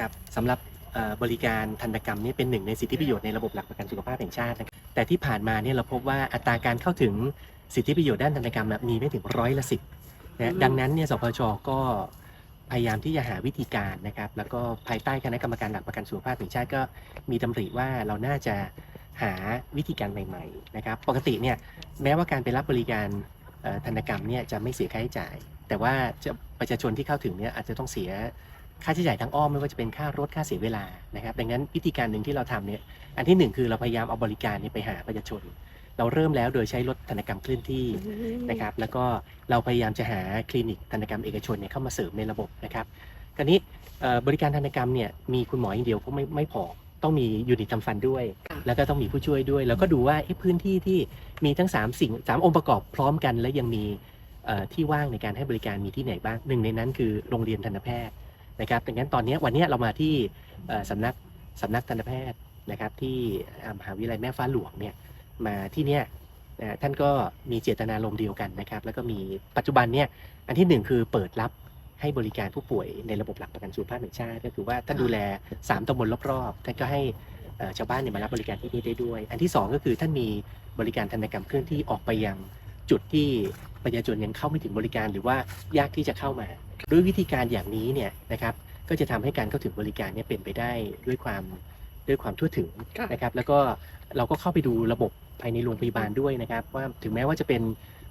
ครับสำหรับบริการทันตกรรมนี่เป็นหนึ่งในสิทธิประโยชน์ในระบบหลักประกันสุขภาพแห่งชาตินะครับแต่ที่ผ่านมาเนี่ยเราพบว่าอัตราการเข้าถึงสิทธิประโยชน์ด้านทันตกรรมมีไม่ถึงร้อยละสิบนะดังนั้นเนี่ยสพชก็พยายามที่จะหาวิธีการนะครับ แล้วก็ภายใต้คณะกรรมการหลักประกันสุขภาพแห่งชาติก็มีดำริว่าเราน่าจะหาวิธีการใหม่ๆนะครับ ปกติเนี่ยแม้ว่าการไปรับบริการเอ่อทันกรรมเนี่ยจะไม่เสียค่าใช้จ่าย แต่ว่าประชาชนที่เข้าถึงเนี่ยอาจจะต้องเสีย ค่าใช้จ่ายทางอ้อมไม่ว่าจะเป็นค่ารถค่าเสียเวลานะครับดังนั้นวิธีการหนึ่งที่เราทำเนี่ยอันที่หนึ่งคือเราพยายามเอาบริการเนี่ยไปหาประชาชน เราเริ่มแล้วโดยใช้รถธนกรรมเคลื่อนที่นะครับแล้วก็เราพยายามจะหาคลินิกธนกรรมเอกชนเนี่ยเข้ามาเสริมในระบบนะครับคราวนี้เอ่อบริการธนกรรมเนี่ยมีคุณหมออย่างเดียวก็ไม่ไม่พอต้องมียูนิตทำฟันด้วยค่ะแล้วก็ต้องมีผู้ช่วยด้วย แล้วก็ดูว่าเอ๊ะพื้นที่ที่มีทั้ง 3 สิ่ง 3 องค์ประกอบพร้อมกัน และยังมีเอ่อที่ว่างในการให้บริการมีที่ไหนบ้างหนึ่งในนั้นคือโรงเรียนทันตแพทย์ นะครับดังนั้นตอนนี้วันนี้เรามาที่เอ่อสำนักสำนักทันตแพทย์นะครับที่อ่ามหาวิทยาลัยแม่ฟ้าหลวงเนี่ยมาที่เนี่ยนะฮะท่านก็มีเจตนารมณ์เดียวกันนะครับ แล้วก็มีปัจจุบันเนี่ยอันที่หนึ่งคือเปิดรับให้บริการผู้ป่วยในระบบหลักประกันสุขภาพแห่งชาติ ก็คือว่าท่านดูแลสามตำบลรอบๆท่านก็ให้เอ่อชาวบ้านเนี่ยมารับบริการที่นี่ได้ด้วย อันที่สองก็คือท่านมีบริการทันตกรรมเคลื่อนที่ออกไปยังจุดที่ ประชาชนยังเข้าไม่ถึงบริการหรือว่ายากที่จะเข้ามา ด้วยวิธีการอย่างนี้เนี่ยนะครับก็จะทำให้การเข้าถึงบริการเนี่ยเป็นไปได้ด้วยความด้วยความทั่วถึงค่ะนะครับแล้วก็เราก็เข้าไปดูระบบภายในโรงพยาบาลด้วยนะครับ ว่าถึงแม้ว่าจะเป็น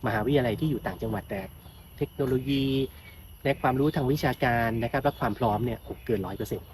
มหาวิทยาลัยที่อยู่ต่างจังหวัดแต่เทคโนโลยีและความรู้ทางวิชาการนะครับและความพร้อมเนี่ยเกินร้อยเปอร์เซ็นต์